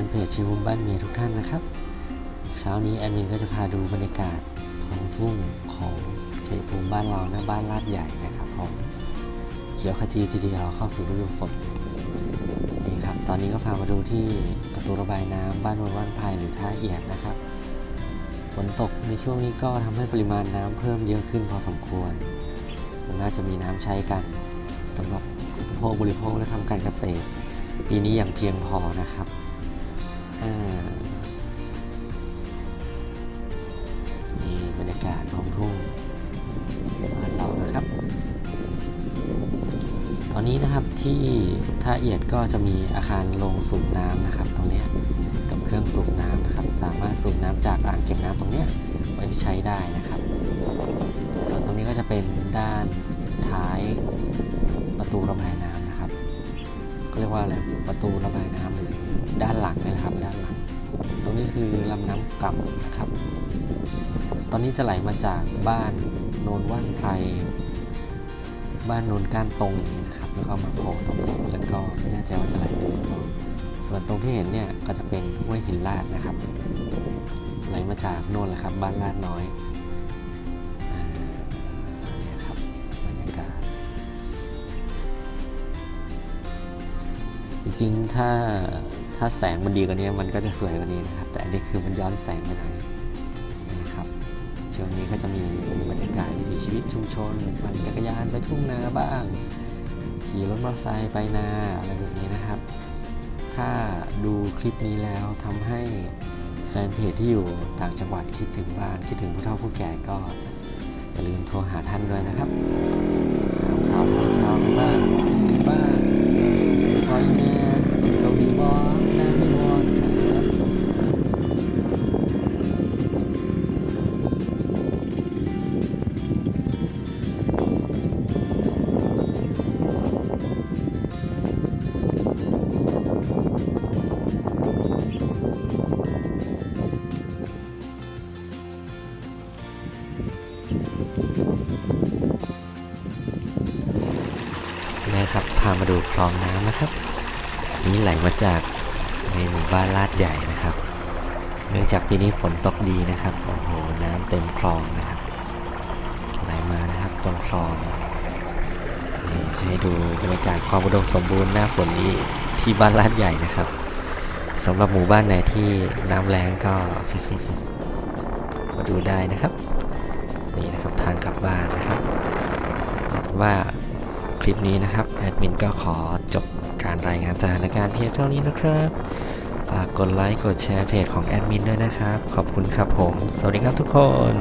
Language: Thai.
นเพจชิวุมบ้านเมียทุกท่านนะครับเช้านี้แอดมินก็จะพาดูบรรยากาศท้องทุ่งของชัยภูมิบ้านเราหน้าบ้านลาดใหญ่นะครับผมเขียวขจีทีเดียวเข้าสู่ฤดูฝนนี่ครับตอนนี้ก็พามาดูที่ประตูระบายน้ำบ้านนวลว่านไพรหรือท่าเอียดนะครับฝนตกในช่วงนี้ก็ทำให้ปริมาณน้ำเพิ่มเยอะขึ้นพอสมควรน่าจะมีน้ำใช้กันสำหรับอุปโภคบริโภคและทำการเกษตรปีนี้อย่างเพียงพอนะครับ นี่บรรยากาศของทุ่งบ้านเรานะครับ ตอนนี้นะครับที่ท่าเอียดก็จะมีอาคารโรงสูบน้ำนะครับ ตรงนี้กับเครื่องสูบน้ำนะครับ สามารถสูบน้ำจากอ่างเก็บน้ำตรงนี้ไว้ใช้ได้นะครับ ส่วนตรงนี้ก็จะเป็นด้านท้ายประตูระบายน้ำนะครับเขาเรียกว่าอะไรประตูระบายน้ำหรือ นหลังนี่แหละครับด้านหลัง ตรงนี้คือลำน้ำกลับนะครับ ตอนนี้จะไหลมาจากบ้านโนนว่านไพรบ้านโนนก้านตรงนี้นะครับแล้วก็มาโผล่ตรงนี้แล้วก็ไม่แน่ใจว่าจะไหลไปไหนต่อส่วนตรงที่เห็นเนี่ยก็จะเป็นห้วยหินลาดนะครับ ไหลมาจากโน่นแหละครับ บ้านลาดน้อยเนี่ยครับบรรยากาศจริงๆถ้า ถ้าแสงมันดีกว่านี้มันก็จะสวยกว่านี้นะครับ แต่อันนี้คือมันย้อนแสงไปหน่อยนะครับช่วงนี้ก็จะมีบรรยากาศวิถีชีวิตชุมชนปั่นจักรยานไปทุ่งนาบ้าง ขี่รถมอเตอร์ไซค์ไปนาอะไรแบบนี้นะครับ ถ้าดูคลิปนี้แล้วทำให้แฟนเพจที่อยู่ต่างจังหวัดคิดถึงบ้านคิดถึงผู้เฒ่าผู้แก่ก็อย่าลืมโทรหาท่านด้วยนะครับข่าวข่าวามาดูคลองน้ำนะครับ นี่ไหลมาจากในหมู่บ้านลาดใหญ่นะครับ เนื่องจากปีนี้ฝนตกดีนะครับ โอ้โห น้ำเต็มคลองนะครับ ไหลมานะครับตรงคลองนี่จะให้ดูบรรยากาศความอุดมสมบูรณ์หน้าฝนนี้ที่บ้านลาดใหญ่นะครับสำหรับหมู่บ้านไหนที่น้ำแรงก็ มาดูได้นะครับ นี่นะครับทางกลับบ้านนะครับว่า คลิปนี้นะครับแอดมินก็ขอจบการรายงานสถานการณ์เพียงเท่านี้นะครับ ฝากกดไลค์กดแชร์เพจของแอดมินด้วยนะครับ ขอบคุณครับผม สวัสดีครับทุกคน